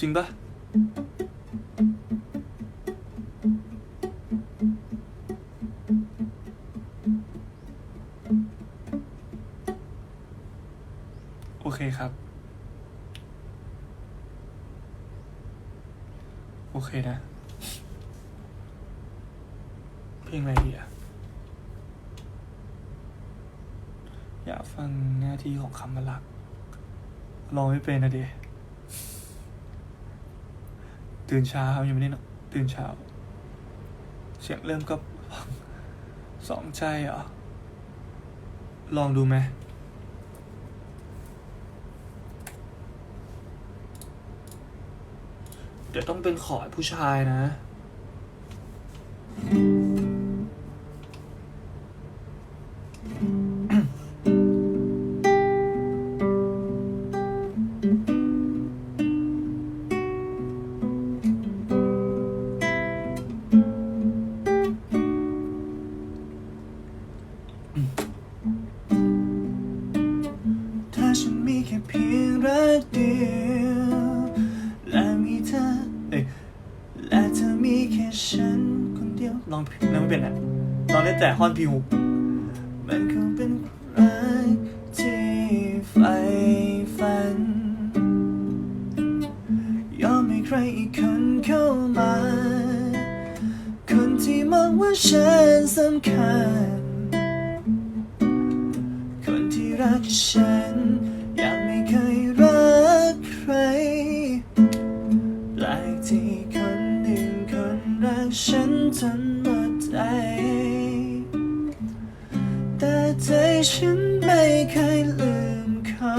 จริงปะโอเคครับ โอเคนะ เพลงอะไรดีอะอยากฟังหน้าที่ของคำว่ารักร้องไม่เป็นนะเด ตื่นเช้ายังไม่ได้นอนตื่นเช้า เสียงเริ่มก็สองใจเหรอ ลองดูไหมเดี๋ยวต้องเป็นขอดผู้ชายนะ ฉันคนเดียวลองลองไม่เป็นอะลองได้แต่ฮอนพีฮุกมันคงเป็นรักที่ใฝ่ฝัน ยอมให้ใครอีกคนเข้ามา คนที่มองว่าฉันสำคัญ คนที่รักฉัน ฉันหมดใจ แต่ใจฉันไม่เคยลืมเขา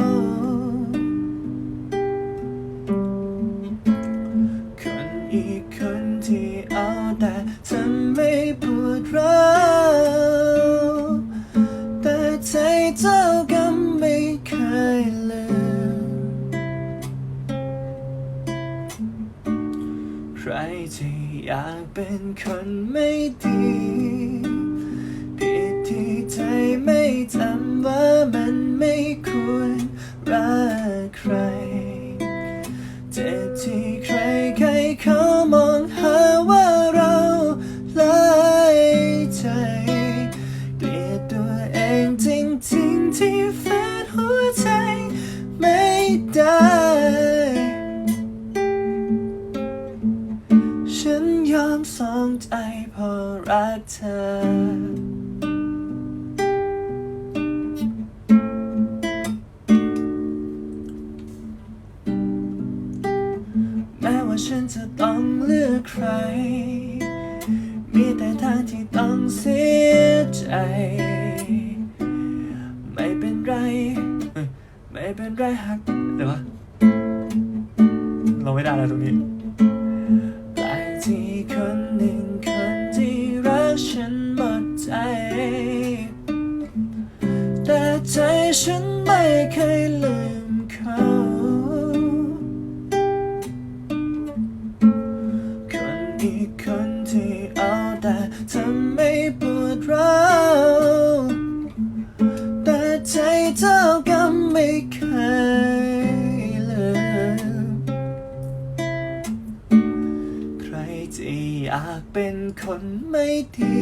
อยากเป็นคนไม่ดี ผิดที่ใจไม่จำว่ามันไม่ควร งใจเพราะรักเธอแม้ว่าฉันจะต้องเลือกใคร มีแต่ทางที่ต้องเสียใจ ไม่เป็นไรเอ้ยไม่เป็นไรหักเดี๋ยววะเราไม่ได้แล้วตรงนี้แปลกที่คน หนึ่งคนที่รักฉันหมดใจ แต่ใจฉันไม่เคยลืมเขาคนอีกคนที่เอาแต่ทำไม่ปวดร้าวแต่ใจเจ้าก็ไม่เคย เป็นคนไม่ดี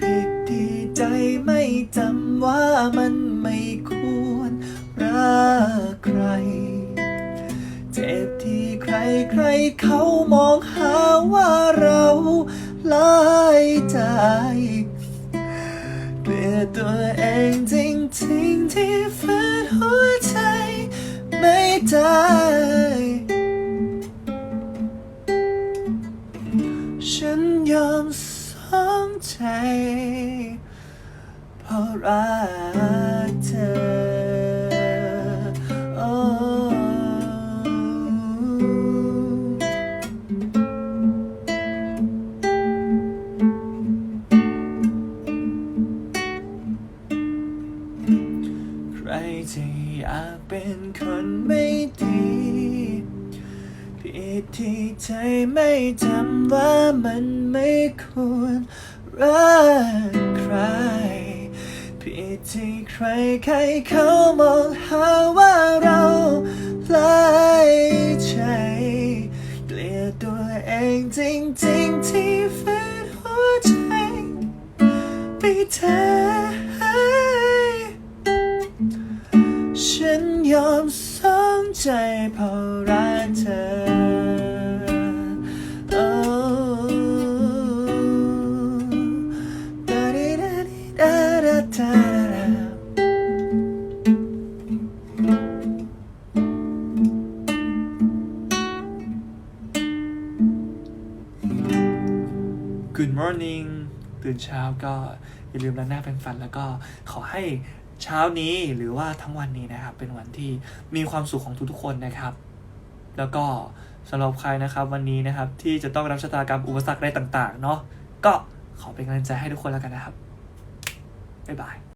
ผิดที่ใจไม่จำว่ามันไม่ควรรักใคร เจ็บที่ใครใครเขามองหาว่าเราหลายใจเกลียดตัวเองจริงๆที่ฝืนหัวใจไม่ได้ รักเธอ โอ้ใครที่อยากเป็นคนไม่ดีผิดที่ใจไม่จำว่ามันไม่ควรรักใคร ผิดที่ใครใครเขามองหาว่าเราพลายใจเกลียดตัวเองจริงจริงที่ฝืนหัวใจไปเธอฉันยอมสองใจพอ Good morning ตื่นเช้าก็อย่าลืมล้างหน้าแปรงฟัน แล้วก็ขอให้เช้านี้หรือว่าทั้งวันนี้นะครับ เป็นวันที่มีความสุขของทุกๆคนนะครับ แล้วก็สำหรับใครนะครับวันนี้นะครับที่จะต้องรับชะตากรรมอุปสรรคอะไรต่าง ๆ เนาะก็ขอเป็นกำลังใจให้ทุกคนแล้วกันนะครับ บ๊ายบาย